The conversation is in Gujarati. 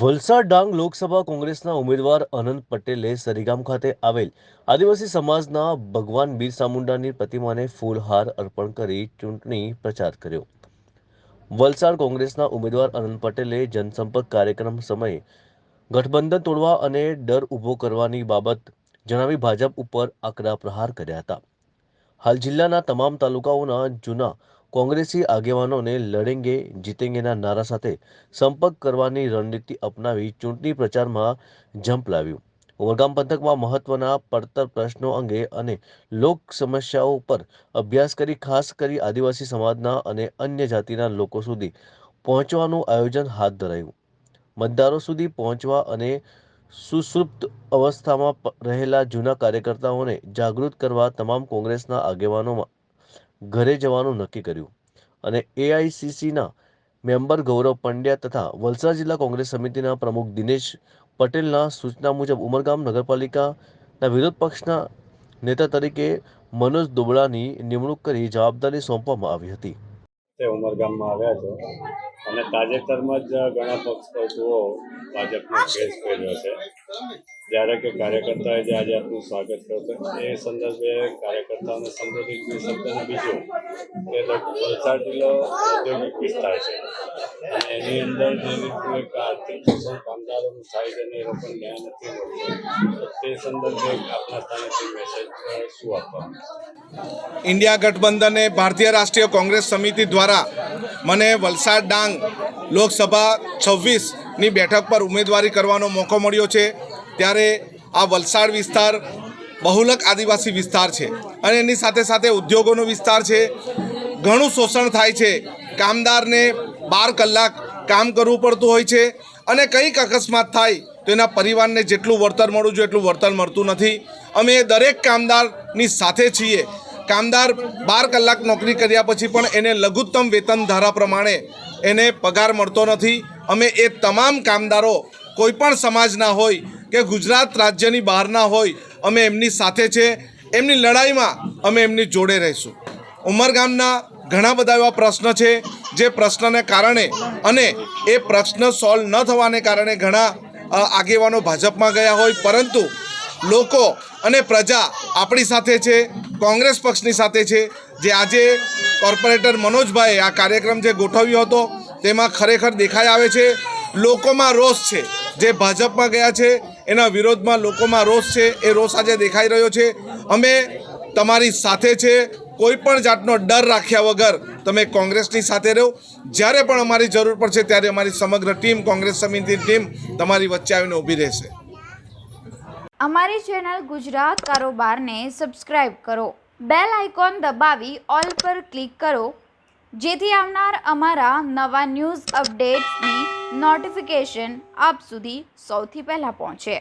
વલસાડ ડાંગ લોકસભા કોંગ્રેસના ઉમેદવાર અનંત પટેલે સરીગામ ખાતે આવેલ આદિવાસી સમાજના ભગવાન બીર સામુંડાની પ્રતિમાને ફૂલહાર અર્પણ કરી ચૂંટણી પ્રચાર કર્યો. વલસાડ કોંગ્રેસના ઉમેદવાર અનંત પટેલે જનસંપર્ક કાર્યક્રમ સમયે ગઠબંધન તોડવા અને ડર ઊભો કરવાની બાબત જણાવી ભાજપ ઉપર આકરા પ્રહાર કર્યા હતા. હાલ જિલ્લાના તમામ તાલુકાઓના જૂના કોંગ્રેસી આગેવાનોને લડેંગે, જીતેંગેના નારા સાથે સંપર્ક કરવાની રણનીતિ અપનાવી ચૂંટણી પ્રચારમાં જંપ લાવ્યું. ઉમરગામ પંથકમાં મહત્વના પડતર પ્રશ્નો અંગે અને લોક સમસ્યાઓ પર અભ્યાસ કરી, ખાસ કરી આદિવાસી સમાજના અને અન્ય જાતિના લોકો સુધી પહોંચવાનું આયોજન હાથ ધરાયું. મતદારો સુધી પહોંચવા અને સુષુપ્ત અવસ્થામાં રહેલા જૂના કાર્યકર્તાઓને જાગૃત કરવા તમામ કોંગ્રેસના આગેવાનોમાં ઘરે જવાનું નક્કી કર્યું. અને એઆઈસીસીના મેમ્બર ગૌરવ પંડ્યા તથા વલસાડ જિલ્લા કોંગ્રેસ સમિતિના પ્રમુખ દિનેશ પટેલના સૂચના મુજબ ઉમરગામ નગરપાલિકાના વિરોધ પક્ષના નેતા તરીકે મનોજ દુબળાની નિમણૂક કરી જવાબદારી સોંપવામાં આવી હતી. તે ઉમરગામમાં આવ્યા છો. અને તાજેતરમાં જ ઘણા પક્ષપતુઓ ભાજપનો કેસ કર્યો છે. જ્યારે કે કાર્યકર્તાએ જે આજે આપનું સ્વાગત કર્યું એ સંદર્ભે કાર્યકર્તાઓને સંબોધિત શબ્દ શબ્દને બીજું. કે વલસાડ જિલ્લો ઔદ્યોગિક વિસ્તાર છે. અને ઇન્ડિયા ગઠબંધને ભારતીય રાષ્ટ્રીય કોંગ્રેસ સમિતિ દ્વારા મને વલસાડ ડાંગ લોકસભા છવ્વીસની બેઠક પર ઉમેદવારી કરવાનો મોકો મળ્યો છે. ત્યારે આ વલસાડ વિસ્તાર બહુલક આદિવાસી વિસ્તાર છે અને એની સાથે સાથે ઉદ્યોગોનો વિસ્તાર છે. ઘણું શોષણ થાય છે. કામદારને બાર કલાક કામ કરવું પડતું હોય છે અને કંઈક અકસ્માત થાય તો એના પરિવારને જેટલું વળતર મળવું જોઈએ એટલું વળતર મળતું નથી. અમે દરેક કામદારની સાથે છીએ. કામદાર બાર કલાક નોકરી કર્યા પછી પણ એને લઘુત્તમ વેતન ધારા પ્રમાણે એને પગાર મળતો નથી. અમે એ તમામ કામદારો કોઈપણ સમાજના હોય કે ગુજરાત રાજ્યની બહારના હોય, અમે એમની સાથે છે. એમની લડાઈમાં અમે એમની જોડે રહીશું. ઉમરગામના ઘણા બધા એવા પ્રશ્ન છે. જે પ્રશ્નને કારણે અને એ પ્રશ્ન સોલ્વ ન થવાને કારણે ઘણા આગેવાનો ભાજપમાં ગયા હોય. પરંતુ લોકો અને પ્રજા આપણી સાથે છે, કોંગ્રેસ પક્ષની સાથે છે. જે આજે કોર્પોરેટર મનોજભાઈએ આ કાર્યક્રમ જે ગોઠવ્યો હતો, તેમાં ખરેખર દેખાઈ આવે છે, લોકોમાં રોષ છે. જે ભાજપમાં ગયા છે, એના વિરોધમાં લોકોમાં રોષ છે. એ રોષ આજે દેખાઈ રહ્યો છે. અમે તમારી સાથે છે કોઈ પણ જાતનો ડર રાખ્યા વગર તમે કોંગ્રેસની સાથે રહો. જ્યારે પણ અમારી જરૂર પડશે ત્યારે અમારી સમગ્ર ટીમ, કોંગ્રેસ સમિતિની ટીમ તમારી વચ્ચે આવીને ઊભી રહેશે. અમારી ચેનલ ગુજરાત કારોબારને સબસ્ક્રાઇબ કરો. બેલ આઇકોન દબાવી ઓલ પર ક્લિક કરો. જેથી આવનાર અમારા નવા ન્યૂઝ અપડેટ્સની નોટિફિકેશન આપ સુધી સૌથી પહેલાં પહોંચે.